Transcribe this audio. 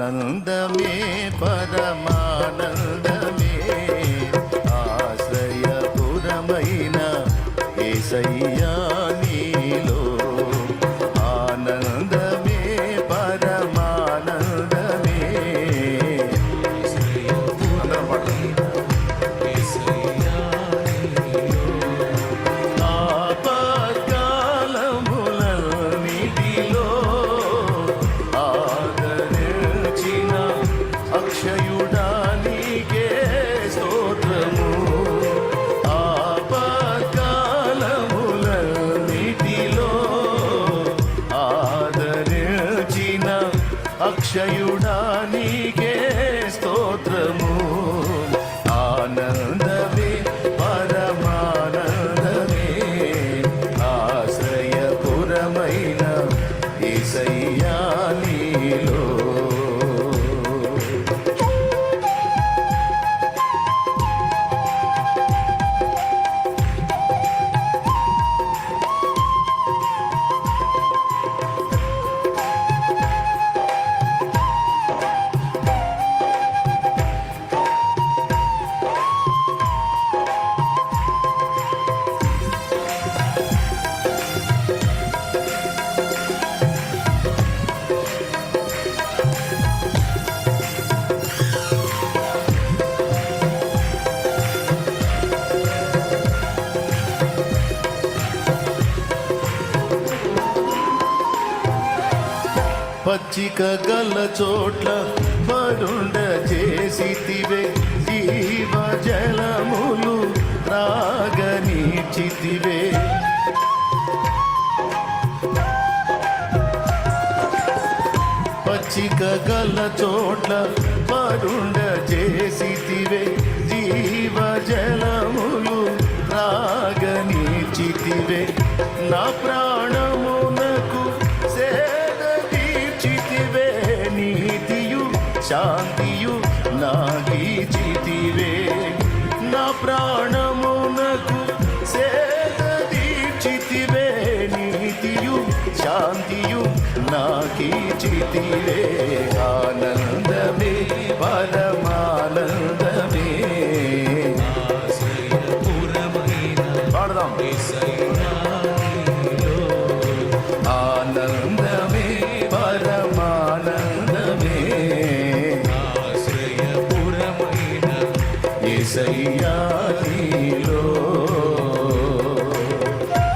ఆనందమే పరమానందమే. అక్షయుడా. పచ్చిక గల చోట్ల పరుండ చేసితివే జీవ జలములు రాగనీచితివే పచ్చిక గల చోట్ల పరుండ చేసితివే జీవ జలములు రాగనీచితివే నా ప్రా శాంతియు నాకి చితివే. నా ప్రాణమునకు సేద దీక్షితివే. నీతియు శాంతియు నాకి చితివే. ఆనందమే పరమానందమే. పాడదాం. ఏసయ్యా నీలో.